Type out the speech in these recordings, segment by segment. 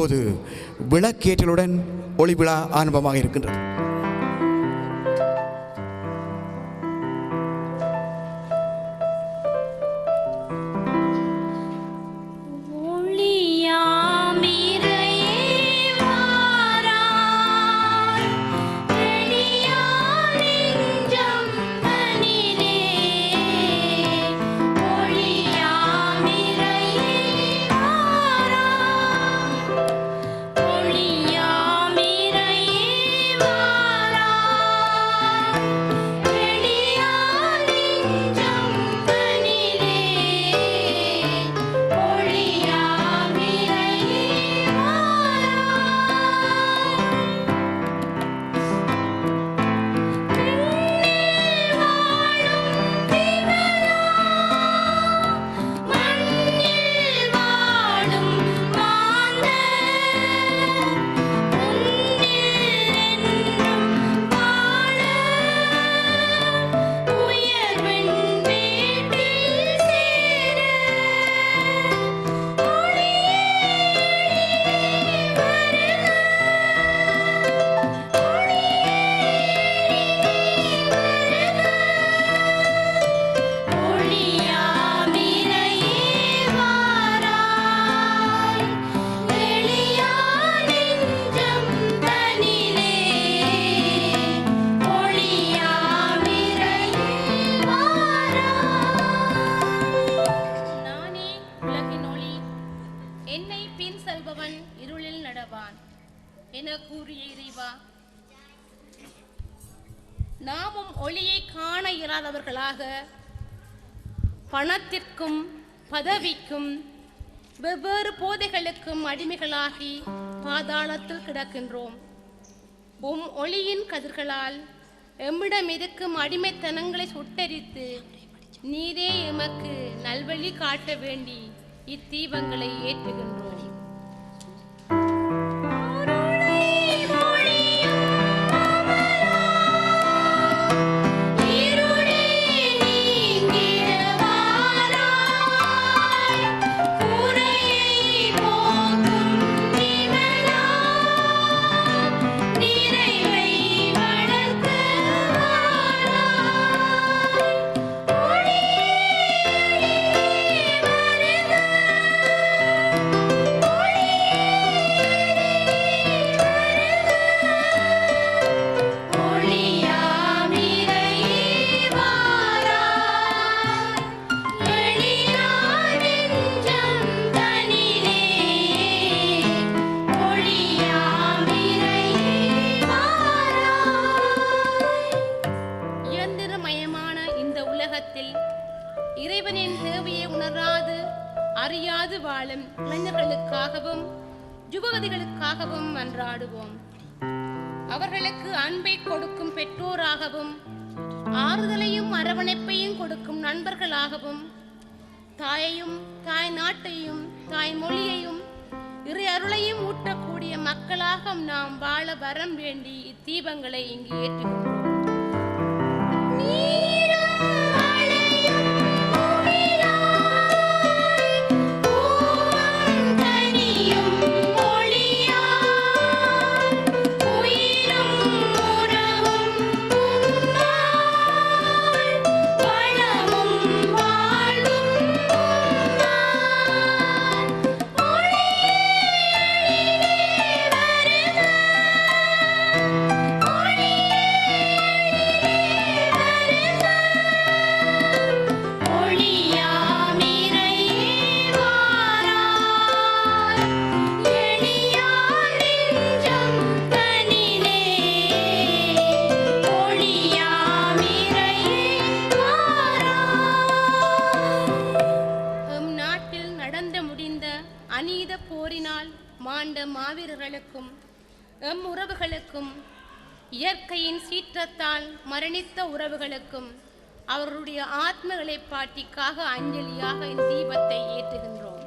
இப்போது விளக்கேற்றலுடன் ஒளிவிழா ஆரம்பமாக இருக்கின்றது. இருளாகி பாதாளத்தில் கிடக்கின்றோம். உம் ஒளியின் கதிர்களால் எம்மிடம் இருக்கும் அடிமைத்தனங்களை சுட்டரித்து நீரே எமக்கு நல்வழி காட்ட வேண்டி இத்தீபங்களை ஏற்றுகின்றோம். தாயையும் தாய் நாட்டையும் தாய் மொழியையும் இரு அருளையும் ஊட்டக்கூடிய மக்களாக நாம் வாழ வரம் வேண்டி இத்தீபங்களை இங்கு ஏற்றுகிறோம் மரணித்த உறவுகளுக்கும் அவர்களுடைய ஆத்மகளை பாட்டிக்காக அஞ்சலியாக இந்த தீபத்தை ஏற்றுகின்றோம்.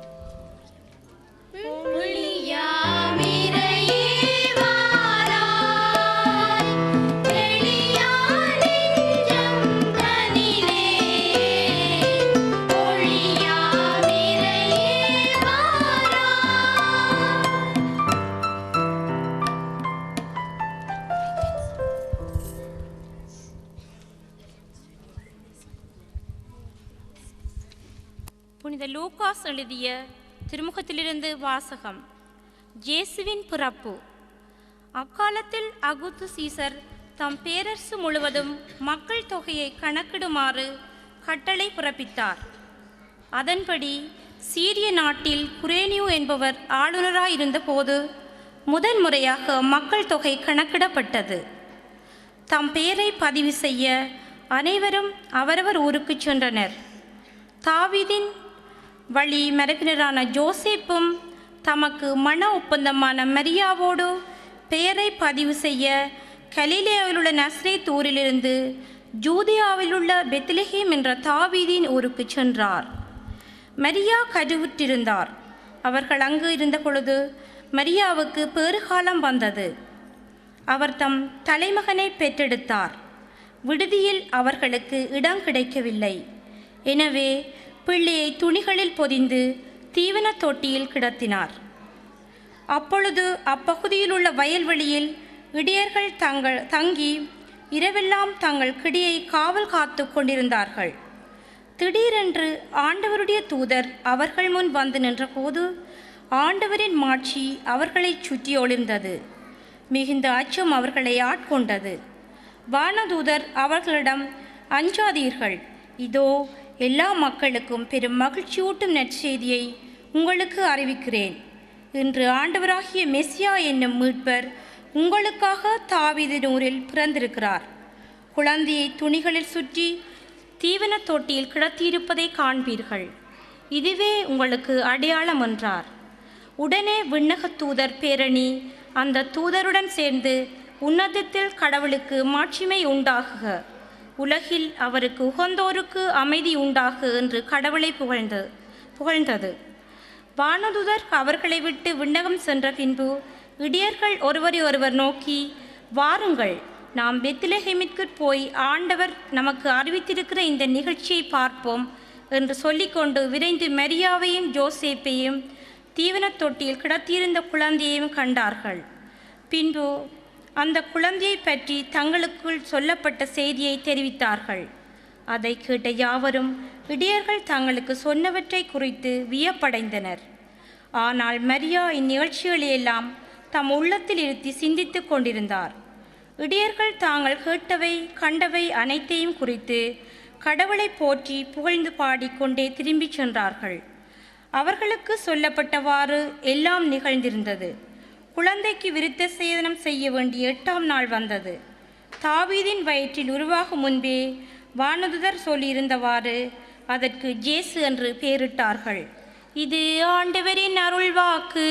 எழுதிய திருமுகத்திலிருந்து வாசகம். ஜேசுவின் பிறப்பு. அக்காலத்தில் அகுத்து சீசர் தம் பேரரசு முழுவதும் மக்கள் தொகையை கணக்கிடுமாறு கட்டளை பிறப்பித்தார். அதன்படி சீரிய நாட்டில் குரேனியூ என்பவர் ஆளுநராயிருந்தபோது முதன்முறையாக மக்கள் தொகை கணக்கிடப்பட்டது. தம் பெயரை பதிவு செய்ய அனைவரும் அவரவர் ஊருக்கு சென்றனர். தாவிதின் வழி மரபினரான ஜோசேப்பும் தமக்கு மன ஒப்பந்தமான மரியாவோடு பெயரை பதிவு செய்ய கலிலேயாவில் உள்ள நஸ்ரே தூரிலிருந்து ஜூதியாவில் உள்ள பெத்லஹேம் என்ற தாவீதின் ஊருக்கு சென்றார். மரியா கருவுற்றிருந்தார் அவர்கள் அங்கு இருந்த பொழுது மரியாவுக்கு பேறுகாலம் வந்தது. அவர் தம் தலைமகனை பெற்றெடுத்தார். விடுதியில் அவர்களுக்கு இடம் கிடைக்கவில்லை. எனவே பிள்ளையை துணிகளில் பொதிந்து தீவனத் தொட்டியில் கிடத்தினார். அப்பொழுது அப்பகுதியில் உள்ள வயல்வெளியில் இடையர்கள் தங்கள் தங்கி இரவெல்லாம் தங்கள் கிடியை காவல் காத்து கொண்டிருந்தார்கள். திடீரென்று ஆண்டவருடைய தூதர் அவர்கள் முன் வந்து நின்றபோது ஆண்டவரின் மாட்சி அவர்களைச் சுற்றி ஒளிர்ந்தது. மிகுந்த அச்சம் அவர்களை ஆட்கொண்டது. வானதூதர் அவர்களிடம் அஞ்சாதீர்கள். இதோ எல்லா மக்களுக்கும் பெரும் மகிழ்ச்சியூட்டும் நற்செய்தியை உங்களுக்கு அறிவிக்கிறேன். இன்று ஆண்டவராகிய மெஸ்ஸியா என்னும் மீட்பர் உங்களுக்காக தாவீது நூரில் பிறந்திருக்கிறார். குழந்தையை துணிகளில் சுற்றி தீவனத் தொட்டியில் கிடத்தியிருப்பதை காண்பீர்கள். இதுவே உங்களுக்கு அடையாளம் என்றார். உடனே விண்ணகத் தூதர் பேரணி அந்த தூதருடன் சேர்ந்து உன்னதத்தில் கடவுளுக்கு மாட்சிமை உண்டாகுக. உலகில் அவருக்கு உகந்தோருக்கு அமைதி உண்டாகு என்று கடவுளை புகழ்ந்து புகழ்ந்தது. வானதுதர் அவர்களை விட்டு விண்ணகம் சென்ற பின்பு இடியர்கள் ஒருவரை ஒருவர் நோக்கி வாருங்கள் நாம் பெத்லஹேமிற்கு போய் ஆண்டவர் நமக்கு அறிவித்திருக்கிற இந்த நிகழ்ச்சியை பார்ப்போம் என்று சொல்லிக்கொண்டு விரைந்து மரியாவையும் ஜோசேப்பையும் தீவனத் தொட்டியில் கிடத்தியிருந்த குழந்தையையும் கண்டார்கள். பின்பு அந்த குழந்தையை பற்றி தங்களுக்குள் சொல்லப்பட்ட செய்தியை தெரிவித்தார்கள். அதை கேட்ட யாவரும் இடியர்கள் தங்களுக்கு சொன்னவற்றை குறித்து வியப்படைந்தனர். ஆனால் மரியா இந்நிகழ்ச்சிகளையெல்லாம் தம் உள்ளத்தில் இருத்தி சிந்தித்துக் கொண்டிருந்தார். இடியர்கள் தாங்கள் கேட்டவை கண்டவை அனைத்தையும் குறித்து கடவுளை போற்றி புகழ்ந்து பாடிக்கொண்டே திரும்பிச் சென்றார்கள். அவர்களுக்கு சொல்லப்பட்டவாறு எல்லாம் நிகழ்ந்திருந்தது. குழந்தைக்கு விருத்த சேதனம் செய்ய வேண்டிய எட்டாம் நாள் வந்தது. தாவீதின் வயிற்றில் உருவாகும் முன்பே வானதுதர் சொல்லியிருந்தவாறு அதற்கு ஜேசு என்று பெயரிட்டார்கள் இது ஆண்டவரின் அருள்வாக்கு.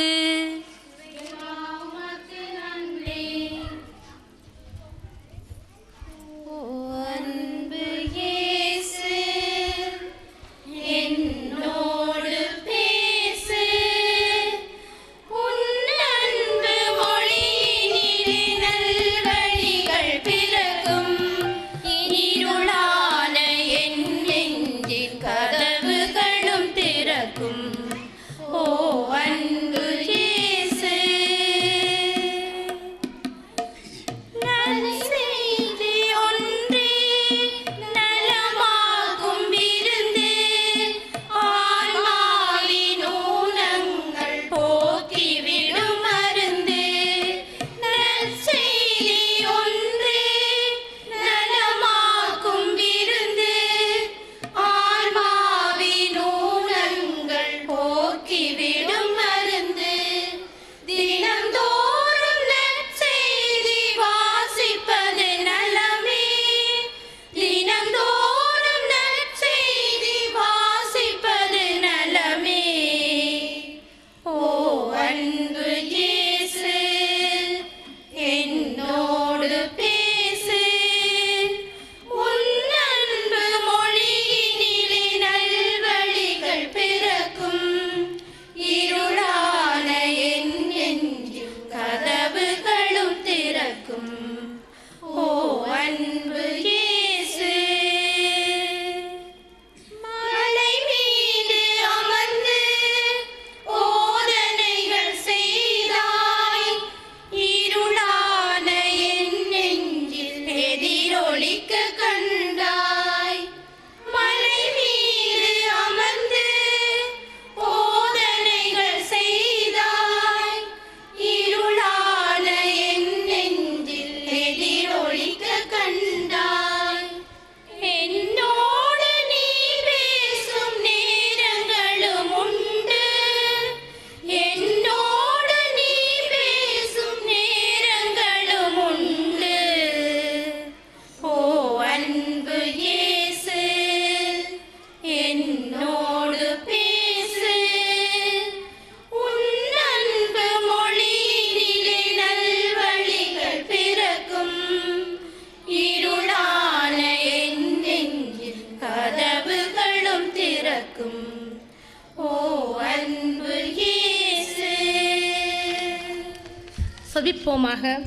செபிப்போமாக.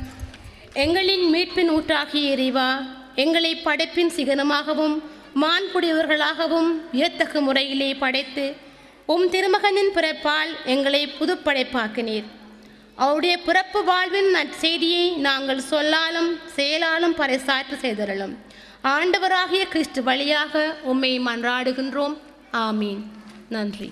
எங்களின் மீட்பின் ஊற்றாகிய இறைவா எங்களை படைப்பின் சிகனமாகவும் மாண்புடையவர்களாகவும் வியத்தகு முறையிலே படைத்து உம் திருமகனின் பிறப்பால் எங்களை புதுப்படைப்பாக்கினீர். அவருடைய பிறப்பு வாழ்வின் நற்செய்தியை நாங்கள் சொல்லாலும் செயலாலும் பறைசாற்று செய்தரலும் ஆண்டவராகிய கிறிஸ்து வழியாக உம்மை மன்றாடுகின்றோம். ஆமீன். நன்றி.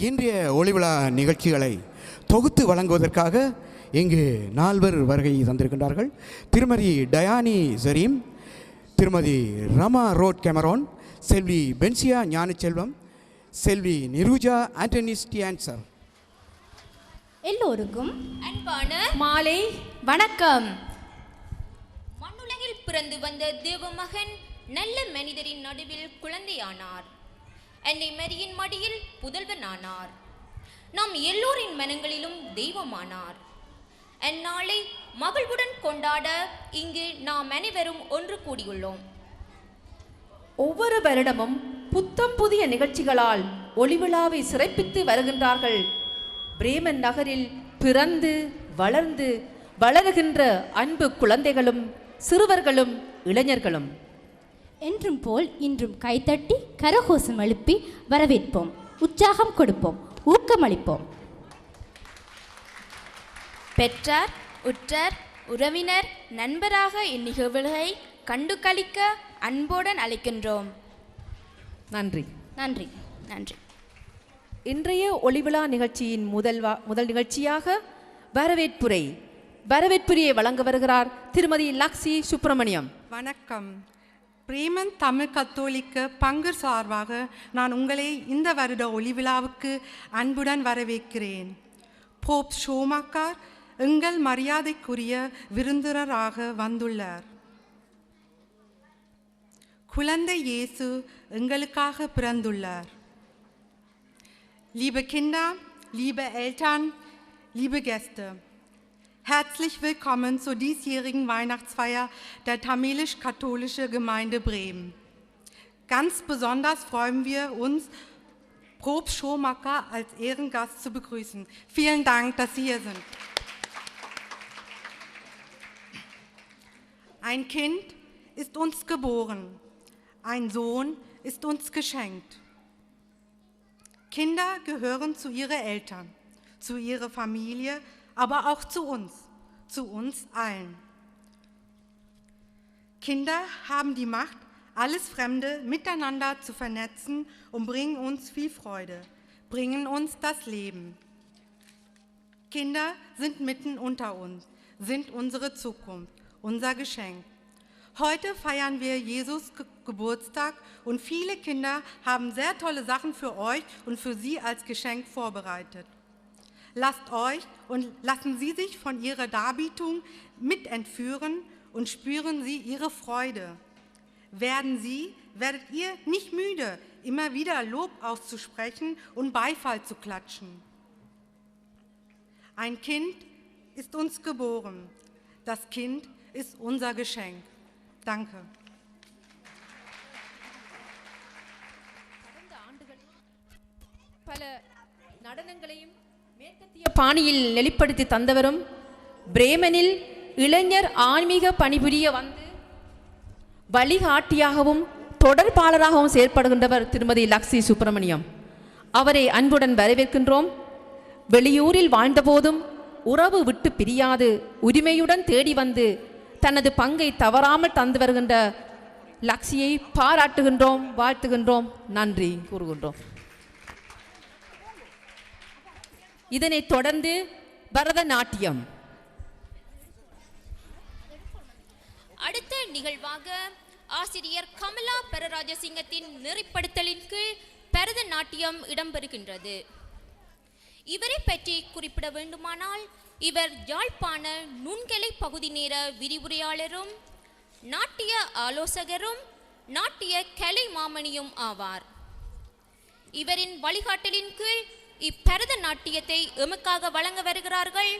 இன்றைய ஒளிவிழா நிகழ்ச்சிகளை தொகுத்து வழங்குவதற்காக இங்கு நால்வர் வருகை தந்திருக்கின்றார்கள். திருமதி டயானி ஜரீம் திருமதி ரமா ரோட் கெமரோன் செல்வி பென்சியா ஞானச்செல்வம் செல்வி நிருஜா ஆண்டனிஸ்டியான்சர் எல்லோருக்கும் அன்பான மாலை வணக்கம். மண்ணுலகில் பிறந்து வந்த தேவமகன் நல்ல மனிதரின் நடுவில் குழந்தையானார். அன்னை மரியின் மடியில் புதல்வனானார். நாம் எல்லோரின் மனங்களிலும் தெய்வமானார். அந்நாளை மகிழ்வுடன் கொண்டாட இங்கு நாம் அனைவரும் ஒன்று கூடியுள்ளோம். ஒவ்வொரு வருடமும் புத்தம் புதிய நிகழ்ச்சிகளால் ஒளிவிழாவை சிறப்பித்து வருகின்றார்கள். பிரேமன் நகரில் பிறந்து வளர்ந்து வளருகின்ற அன்பு குழந்தைகளும் சிறுவர்களும் இளைஞர்களும். என்றும் போல் இன்றும் கைத்தட்டி கரகோஷம் எழுப்பி வரவேற்போம். உற்சாகம் கொடுப்போம். ஊக்கமளிப்போம். பெற்றார் உற்றார் உறவினர் நண்பராக இந்நிகழ்வுகளை கண்டு களிக்க அன்போடன் அழைக்கின்றோம். நன்றி. நன்றி. நன்றி. இன்றைய ஒளிவிழா நிகழ்ச்சியின் முதல் வா- முதல் நிகழ்ச்சியாக வரவேற்புரை வரவேற்புரையை வழங்க வருகிறார் திருமதி லக்ஷி சுப்பிரமணியம். வணக்கம். பிரேமன் தமிழ் கத்தோலிக்க பங்கு சார்பாக நான் உங்களை இந்த வருட ஒளிவிழாவுக்கு அன்புடன் வரவேற்கிறேன். போப் ஷோமாக்கார் எங்கள் மரியாதைக்குரிய விருந்தினராக வந்துள்ளார் குழந்தை இயேசு எங்களுக்காக பிறந்துள்ளார் Liebe Kinder, liebe Eltern, liebe Gäste, herzlich willkommen zur diesjährigen Weihnachtsfeier der Tamilisch-Katholische Gemeinde Bremen. Ganz besonders freuen wir uns, Prob Schomacker als Ehrengast zu begrüßen. Vielen Dank, dass Sie hier sind. Ein Kind ist uns geboren, ein Sohn ist uns geschenkt. Kinder gehören zu ihren Eltern, zu ihrer Familie, aber auch zu uns, zu uns allen. Kinder haben die Macht, alles Fremde miteinander zu vernetzen und bringen uns viel Freude, bringen uns das Leben. Kinder sind mitten unter uns, sind unsere Zukunft, unser Geschenk. Heute feiern wir Jesus Ge Geburtstag und viele Kinder haben sehr tolle Sachen für euch und für Sie als Geschenk vorbereitet. Lasst euch und lassen Sie sich von ihrer Darbietung mitentführen und spüren Sie ihre Freude. Werden Sie, werdet ihr nicht müde, immer wieder Lob auszusprechen und Beifall zu klatschen. Ein Kind ist uns geboren. Das Kind ist unser Geschenk. Danke. பல நடனங்களையும் மேற்கத்திய பாணியில் நெளிப்படுத்தி தந்தவரும் பிரேமனில் இளைஞர் ஆன்மீக பணிபுரிய வந்து வழிகாட்டியாகவும் தொடர்பாளராகவும் செயற்படுகின்றவர் திருமதி லக்ஷி சுப்பிரமணியம் அவரை அன்புடன் வரவேற்கின்றோம் வெளியூரில் வாழ்ந்தபோதும் உறவு விட்டு பிரியாது உரிமையுடன் தேடி வந்து தனது பங்கை தவறாமல் தந்து வருகின்ற லக்ஷியை பாராட்டுகின்றோம் வாழ்த்துகின்றோம். நன்றி கூறுகின்றோம். இதனை தொடர்ந்து பரதநாட்டியம். அடுத்த நிகழ்வாக ஆசிரியர் கமலா பரராஜசிங்கத்தின் நெறிப்படுத்தலின் கீழ் பரதநாட்டியம் இடம்பெறுகின்றது. இவரை பற்றி குறிப்பிட வேண்டுமானால் இவர் யாழ்ப்பாண நுண்கலை பகுதி நேர விரிவுரையாளரும் நாட்டிய ஆலோசகரும் நாட்டிய கலை மாமணியும் ஆவார். இவரின் வழிகாட்டலின் கீழ் இப்பரத நாட்டியத்தை எமக்காக வழங்க வருகிறார்கள்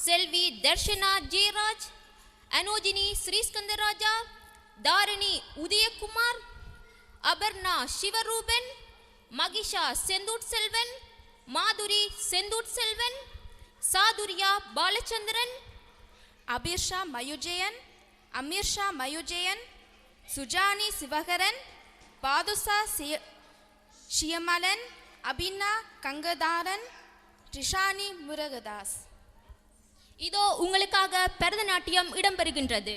செல்வி தர்ஷனா ஜெயராஜ் அனோஜினி ஸ்ரீஸ்கந்தராஜா தாரிணி உதயகுமார் அபர்ணா சிவரூபன் மகிஷா செந்தூட் செல்வன் மாதுரி செந்தூட் செல்வன் சாதுரியா பாலச்சந்திரன் அபிர்ஷா மயுஜெயன் அமீர்ஷா மயுஜெயன் சுஜானி சிவகரன் பாதுசா சிய ஷியமலன் அபின்னா கங்கதாரன் ரிஷானி முருகதாஸ். இதோ உங்களுக்காக பரதநாட்டியம் இடம்பெறுகின்றது.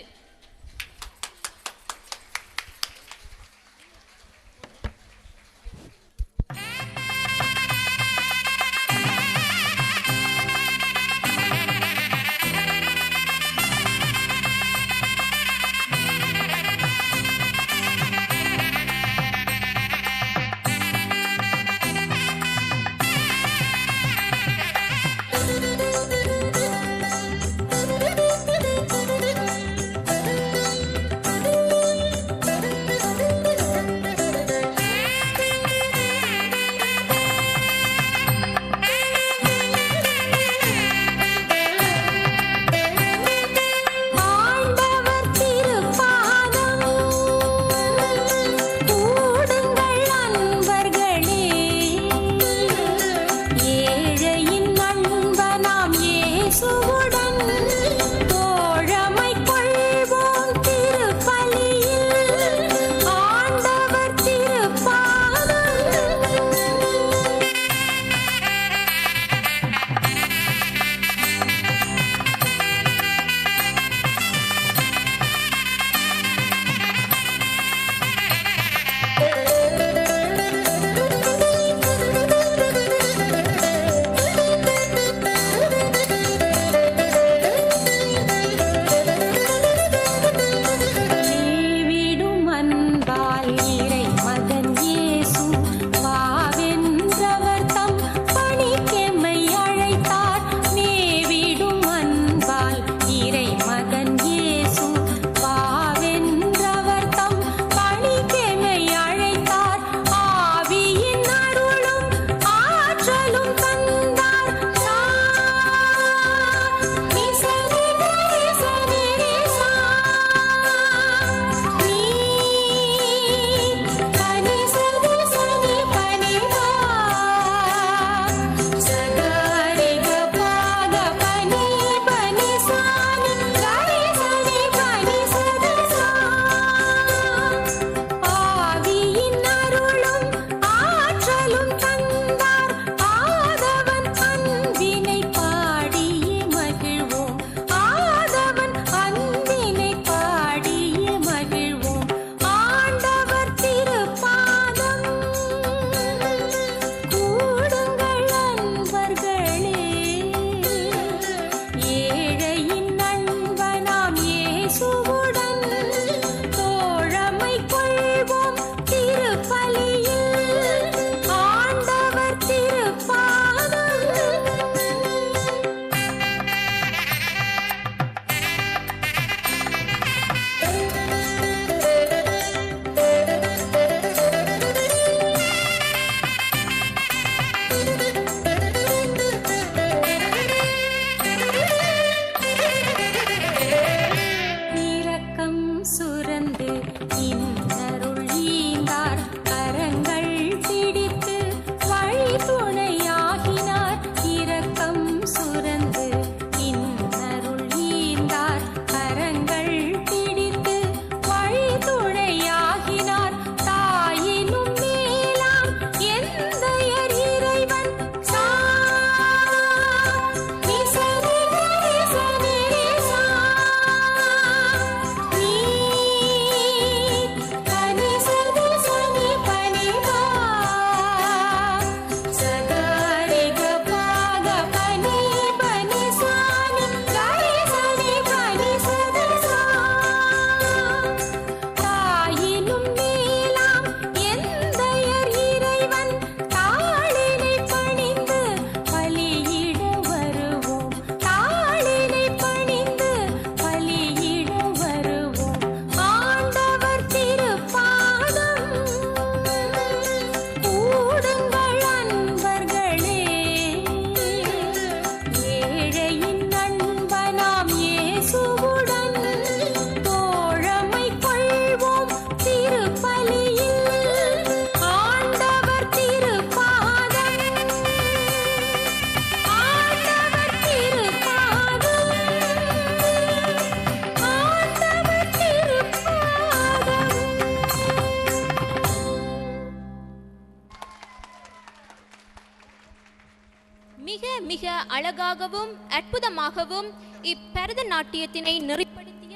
நாட்டியத்தினை நெறிப்படுத்திய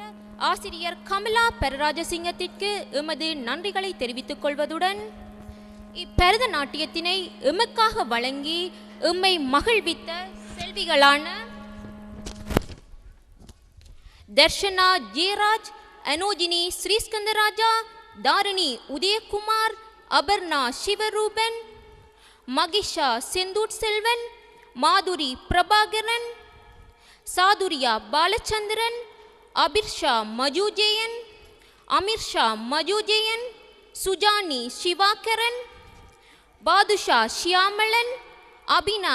ஆசிரியர் கமலா பெரராஜசிங்கத்திற்கு எமது நன்றிகளை தெரிவித்துக் கொள்வதுடன் இப்பரதநாட்டியத்தினை எமக்காக வழங்கி எம்மை மகிழ்வித்த செல்விகளான தர்ஷனா ஜெயராஜ் அனோஜினி ஸ்ரீஸ்கந்தராஜா தாரணி உதயகுமார் அபர்ணா சிவரூபன் மகிஷா செந்தூட் செல்வன் மாதுரி பிரபாகரன் சாதுரியா பாலச்சந்திரன் அபிர்ஷா மஜூஜெயன் அமிர்ஷா மஜூஜெயன் சுஜானி சிவாகரன் பாதுஷா ஷியாமளன் அபினா